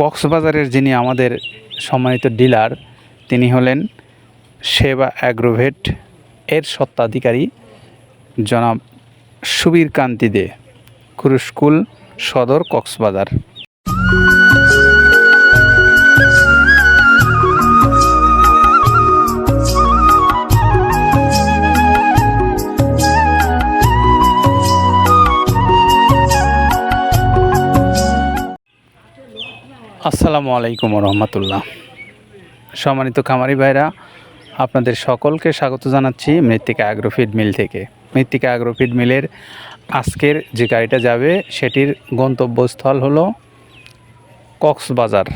কক্সবাজারের যিনি আমাদের সম্মানিত ডিলার, তিনি হলেন সেবা অ্যাগ্রোভেট এর সত্ত্বাধিকারী জনাব সুবীর কান্তি দে কুরুস্কুল সদর কক্সবাজার। আসসালামু আলাইকুম রহমতুল্লাহ। সম্মানিত খামারি ভাইরা, আপনাদের সকলকে স্বাগত জানাচ্ছি মৃত্তিকা অ্যাগ্রোফিড মিল থেকে। মৃত্তিকা অ্যাগ্রোফিড মিলের আজকের যে গাড়িটা যাবে, সেটির গন্তব্যস্থল হলো কক্সবাজার।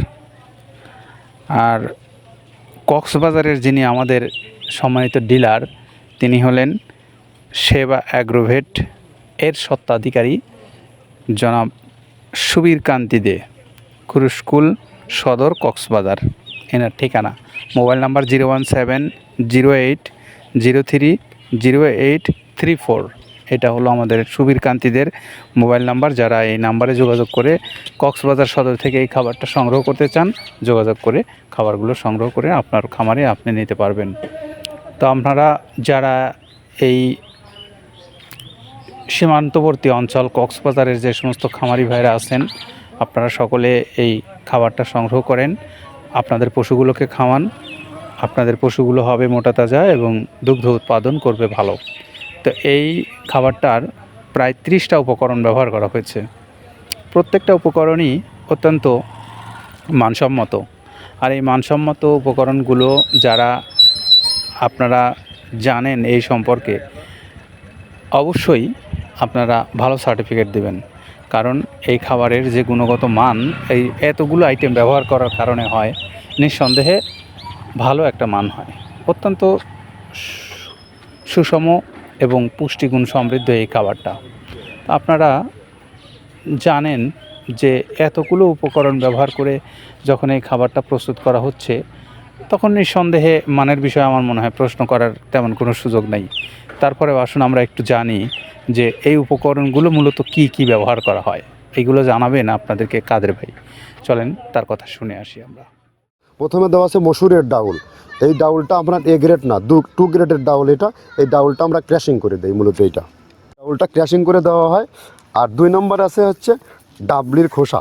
আর কক্সবাজারের যিনি আমাদের সম্মানিত ডিলার, তিনি হলেন সেবা অ্যাগ্রোভেট এর সত্ত্বাধিকারী জনাব সুবীর কান্তি দে। কুরুস্কুল সদর, কক্সবাজার। এনার ঠিকানা, mobile number zero one seven zero eight zero three zero eight three four. এটা হলো আমাদের সুবীর কান্তিদের মোবাইল নাম্বার। যারা এই নাম্বারে যোগাযোগ করে কক্সবাজার সদর থেকে এই খাবারটা সংগ্রহ করতে চান, যোগাযোগ করে খাবারগুলো সংগ্রহ করে আপনার খামারে আপনি নিতে পারবেন। তো আপনারা যারা এই সীমান্তবর্তী অঞ্চল, কক্সবাজারের যে সমস্ত খামারি ভাইরা আছেন আপনারা সকলে এই খাবারটা সংগ্রহ করেন। আপনাদের পশুগুলোকে খাওয়ান। আপনাদের পশুগুলো হবে মোটা তাজা এবং দুগ্ধ উৎপাদন করবে ভালো। তো এই খাবারটার প্রায় ত্রিশটা উপকরণ ব্যবহার করা হয়েছে। প্রত্যেকটা উপকরণই অত্যন্ত মানসম্মত। আর এই মানসম্মত উপকরণগুলো যারা আপনারা জানেন এই সম্পর্কে, অবশ্যই আপনারা ভালো সার্টিফিকেট দেবেন। কারণ এই খাবারের যে গুণগত মান, এই এতগুলো আইটেম ব্যবহার করার কারণে হয়, নিঃসন্দেহে ভালো একটা মান হয়। অত্যন্ত সুষম এবং পুষ্টিগুণ সমৃদ্ধ এই খাবারটা। আপনারা জানেন যে এতগুলো উপকরণ ব্যবহার করে যখন এই খাবারটা প্রস্তুত করা হচ্ছে তখন নিঃসন্দেহে মানের বিষয়ে আমার মনে হয় প্রশ্ন করার তেমন কোনো সুযোগ নেই। তারপরে আসুন আমরা একটু জানি যে এই উপকরণগুলো মূলত কি কি ব্যবহার করা হয়। এইগুলো জানাবেন আপনাদেরকে কাদের ভাই। চলেন, তার কথা শুনে আসি আমরা। প্রথমে দেওয়া আছে মসুরের ডাউল। এই ডাউলটা আপনার এ গ্রেড না, দু, টু গ্রেডের ডাউল এটা। এই ডাউলটা আমরা ক্র্যাশিং করে দিই মূলত এইটা। ডাউলটা ক্র্যাশিং করে দেওয়া হয়। আর দুই নম্বর আছে হচ্ছে ডাবলির খোসা।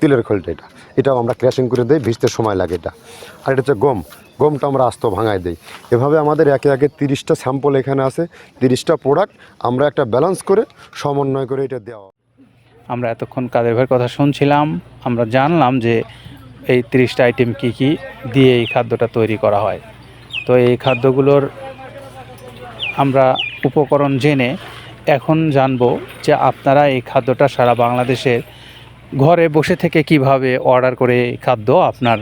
তিলের খোলটা এটা। এটাও আমরা ক্র্যাশিং করে দিই, ভিজতে সময় লাগে এটা। আর এটা হচ্ছে গম। গমটা আমরা আস্ত ভাঙায় দিই। এভাবে আমাদের একে একে তিরিশটা স্যাম্পল এখানে আছে, তিরিশটা প্রোডাক্ট আমরা একটা ব্যালেন্স করে, সমন্বয় করে এটা দেওয়া। আমরা এতক্ষণ কাদের ভাইয়ের কথা শুনছিলাম, আমরা জানলাম যে এই তিরিশটা আইটেম কি কি দিয়ে এই খাদ্যটা তৈরি করা হয়। তো এই খাদ্যগুলোর আমরা উপকরণ জেনে এখন জানব যে আপনারা এই খাদ্যটা সারা বাংলাদেশের ঘরে বসে থেকে কীভাবে অর্ডার করে খাদ্য আপনার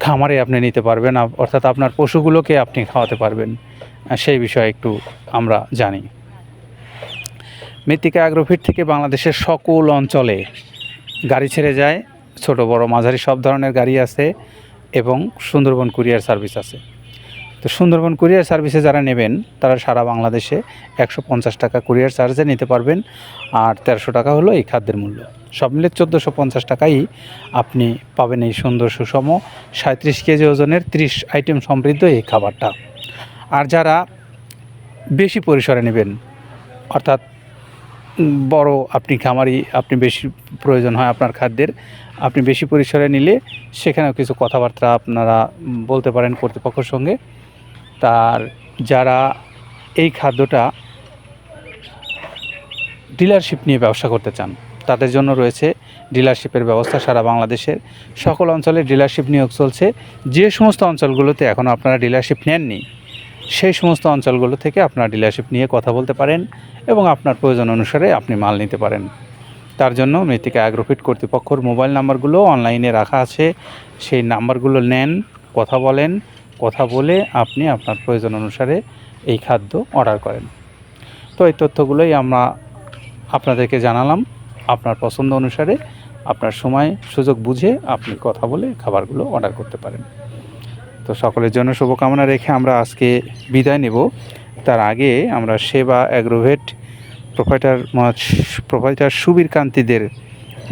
খামারে আপনি নিতে পারবেন অর্থাৎ আপনার পশুগুলোকে আপনি খাওয়াতে পারবেন সেই বিষয়ে একটু আমরা জানি। মৃত্তিকা অ্যাগ্রোফিট থেকে বাংলাদেশের সকল অঞ্চলে গাড়ি ছেড়ে যায়, ছোট বড় মাঝারি সব ধরনের গাড়ি আছে এবং সুন্দরবন কুরিয়ার সার্ভিস আছে। তো সুন্দরবন কুরিয়ার সার্ভিসে যারা নেবেন, তারা সারা বাংলাদেশে একশো পঞ্চাশ টাকা কুরিয়ার চার্জে নিতে পারবেন আর তেরোশো টাকা হলো এই খাদ্যের মূল্য। সব মিলে চোদ্দোশো পঞ্চাশ টাকাই আপনি পাবেন এই সুন্দর সুষম সাঁত্রিশ কেজি ওজনের ত্রিশ আইটেম সমৃদ্ধ এই খাবারটা। আর যারা বেশি পরিসরে নেবেন, অর্থাৎ বড় আপনি খামারি, আপনি বেশি প্রয়োজন হয় আপনার খাদ্যের, আপনি বেশি পরিসরে নিলে সেখানেও কিছু কথাবার্তা আপনারা বলতে পারেন কর্তৃপক্ষের সঙ্গে। তার যারা এই খাদ্যটা ডিলারশিপ নিয়ে ব্যবসা করতে চান, তাদের জন্য রয়েছে ডিলারশিপের ব্যবস্থা সারা বাংলাদেশের। সকল অঞ্চলে ডিলারশিপ নিয়োগ চলছে। যে সমস্ত অঞ্চলগুলোতে এখনও আপনারা ডিলারশিপ নেননি, সেই সমস্ত অঞ্চলগুলো থেকে আপনারা ডিলারশিপ নিয়ে কথা বলতে পারেন এবং আপনার প্রয়োজন অনুসারে আপনি মাল নিতে পারেন। তার জন্য মৃত্তিকা অ্যাগ্রোফিট কর্তৃপক্ষর মোবাইল নাম্বারগুলো অনলাইনে রাখা আছে। সেই নাম্বারগুলো নেন, কথা বলেন কথা বলে আপনি আপনার প্রয়োজন অনুসারে এই খাদ্য অর্ডার করেন। তো এই তথ্যগুলোই আমরা আপনাদেরকে জানালাম। আপনার পছন্দ অনুসারে আপনার সময়, সুযোগ বুঝে আপনি কথা বলে খাবারগুলো অর্ডার করতে পারেন। তো সকলের জন্য শুভকামনা রেখে আমরা আজকে বিদায় নেব। তার আগে আমরা Seba agrovet provider provider Subir কান্তিদের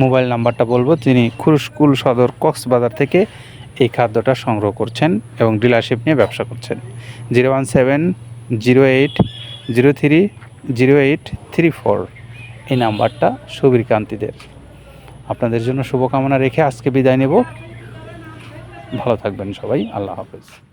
mobile নাম্বারটা বলব তিনি খুরুশকুল সদর কক্সবাজার থেকে এই খাদ্যটা সংগ্রহ করছেন এবং ডিলারশিপ নিয়ে ব্যবসা করছেন। Zero one seven, zero eight, zero three, zero eight, three four এই নাম্বারটা সুবীর কান্তিদের আপনাদের জন্য শুভকামনা রেখে আজকে বিদায় নেব। ভালো থাকবেন সবাই, আল্লাহ হাফেজ।